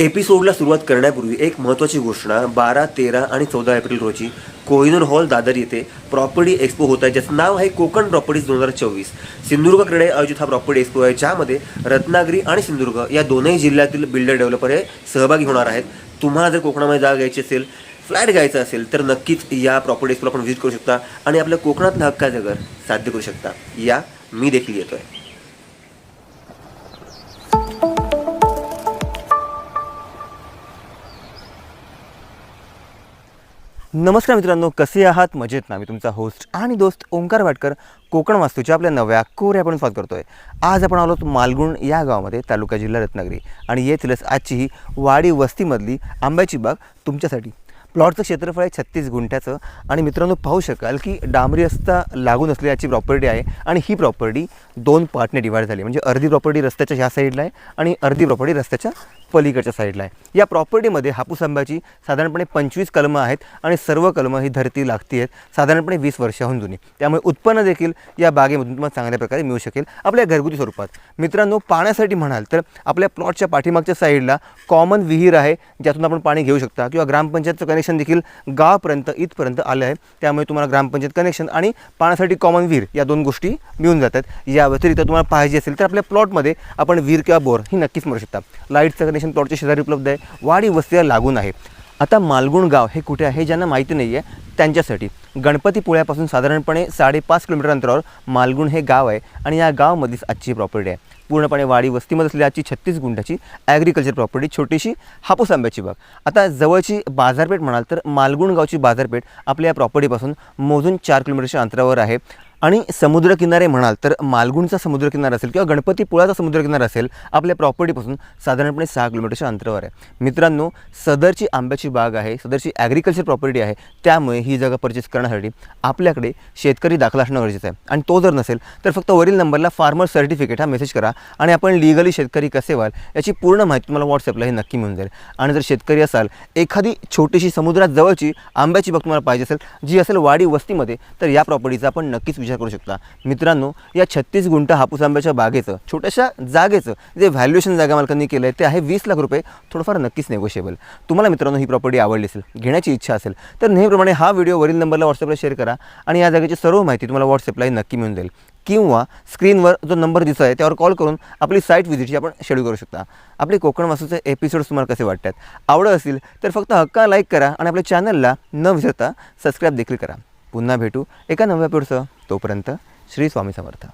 एपिसोडला सुरुवात करण्यापूर्वी एक महत्त्वाची घोषणा बारा तेरा आणि चौदा एप्रिल रोजी कोहिनूर हॉल दादर येथे प्रॉपर्टी एक्सपो होत आहे ज्याचं नाव आहे कोकण प्रॉपर्टीज दोन हजार चोवीस. सिंधुदुर्गकडे आयोजित हा प्रॉपर्टी एक्सपो आहे ज्यामध्ये रत्नागिरी आणि सिंधुदुर्ग या दोनही जिल्ह्यातील बिल्डर डेव्हलपर हे सहभागी होणार आहेत. तुम्हाला जर कोकणामध्ये जागा घ्यायची असेल फ्लॅट घ्यायचा असेल तर नक्कीच या प्रॉपर्टी एक्सपोला आपण व्हिजिट करू शकता आणि आपल्या कोकणातला हक्काचं घर साध्य करू शकता. या मी देखील येतो आहे नमस्कार मित्रांनो कसे आहात? मजेत ना. मी तुमचा होस्ट आणि दोस्त ओंकार वाटकर कोकण वास्तूच्या आपल्या नव्या कोऱ्या आपण स्वागत करतोय. आज आपण आलो मालगुण या गावामध्ये तालुका जिल्हा रत्नागिरी. आणि येथीलच आजची ही वाडी वस्तीमधली आंब्याची बाग तुमच्यासाठी प्लॉटचं क्षेत्रफळ आहे छत्तीस गुंठ्याचं. आणि मित्रांनो पाहू शकाल की डांबरी रस्ता लागून असलेली याची प्रॉपर्टी आहे आणि ही प्रॉपर्टी दोन पार्टने डिवाईड झाली. म्हणजे अर्धी प्रॉपर्टी रस्त्याच्या ह्या साईडला आहे आणि अर्धी प्रॉपर्टी रस्त्याच्या पलीकडच्या साईडला आहे. या प्रॉपर्टीमध्ये हापूस आंब्याची साधारणपणे पंचवीस कलमं आहेत आणि सर्व कलमं ही धरती लागती आहेत साधारणपणे वीस वर्षाहून जुनी. त्यामुळे उत्पन्न देखील या बागेमधून तुम्हाला चांगल्या प्रकारे मिळू शकेल. आपल्या घरगुती स्वरूपात. मित्रांनो पाण्यासाठी म्हणाल तर आपल्या प्लॉटच्या पाठीमागच्या साईडला कॉमन विहीर आहे ज्यातून आपण पाणी घेऊ शकता किंवा ग्रामपंचायतचं कनेक्शन देखील गावापर्यंत इथपर्यंत आलं आहे. त्यामुळे तुम्हाला ग्रामपंचायत कनेक्शन आणि पाण्यासाठी कॉमन विहीर या दोन गोष्टी मिळून जातात. या व्यतिरिक्त तुम्हाला पाहिजे असेल तर आपल्या प्लॉटमध्ये आपण विहीर किंवा बोर ही नक्कीच मिळू शकता. लाईटचं कनेक्शन प्लॉटच्या शेजारी उपलब्ध आहे. वाडी वस्तीला लागून आहे. आता मालगुण गाव हे कुठे आहे ज्यांना माहिती नाही आहे त्यांच्यासाठी गणपतीपुळ्यापासून साधारणपणे साडेपाच किलोमीटर अंतरावर मालगुण हे गाव आहे आणि या गावामध्येच आजची प्रॉपर्टी आहे. पूर्णपणे वाडी वस्तीमध्ये असलेली आजची छत्तीस गुंठाची ॲग्रिकल्चर प्रॉपर्टी छोटीशी हापूस आंब्याची बाग. आता जवळची बाजारपेठ म्हणाल तर मालगुण गावची बाजारपेठ आपल्या या प्रॉपर्टीपासून मोजून चार किलोमीटरच्या अंतरावर आहे. आणि समुद्रकिनारे म्हणाल तर मालगुणचा समुद्रकिनारा असेल किंवा गणपतीपुळाचा समुद्रकिनारा असेल आपल्या प्रॉपर्टीपासून साधारणपणे सहा किलोमीटरच्या अंतरावर आहे. मित्रांनो सदरची आंब्याची बाग आहे सदरची ॲग्रिकल्चर प्रॉपर्टी आहे त्यामुळे ही जागा परचेस करण्यासाठी आपल्याकडे शेतकरी दाखला असणं गरजेचं आहे. आणि तो जर नसेल तर फक्त वरील नंबरला फार्मर सर्टिफिकेट हा मेसेज करा आणि आपण लिगली शेतकरी कसे व्हाल याची पूर्ण माहिती तुम्हाला व्हॉट्सअपला हे नक्की मिळून जाईल. आणि जर शेतकरी असाल एखादी छोटीशी समुद्रात जवळची आंब्याची बाग तुम्हाला पाहिजे असेल जी असेल वाडी वस्तीमध्ये तर या प्रॉपर्टीचा आपण नक्कीच विचार करू शकता. मित्रांनो या छत्तीस गुंठ हापूस आंब्याच्या बागेचं छोट्याशा जागेचं जे व्हॅल्युएशन जागा मालकांनी केलं आहे ते आहे वीस लाख रुपये थोडंफार नक्कीच नेगोशिएबल तुम्हाला मित्रांनो ही प्रॉपर्टी आवडली असेल घेण्याची इच्छा असेल तर नेहमीप्रमाणे हा व्हिडिओ वरील नंबरला व्हॉट्सअपला शेअर करा आणि या जागेची सर्व माहिती तुम्हाला व्हॉट्सअपलाही नक्की मिळून जाईल. किंवा स्क्रीनवर जो नंबर दिसत आहे त्यावर कॉल करून आपली साईट व्हिजिटची आपण शेड्यूल करू शकता. आपले कोकण वासूचे एपिसोड्स तुम्हाला कसे वाटतात? आवडत असतील तर फक्त हक्का लाईक करा आणि आपल्या चॅनलला न विसरता सबस्क्राईब देखील करा. पुन्हा भेटू एका नव्या एपिसोडसह तोपर्यंत श्री स्वामी समर्थ.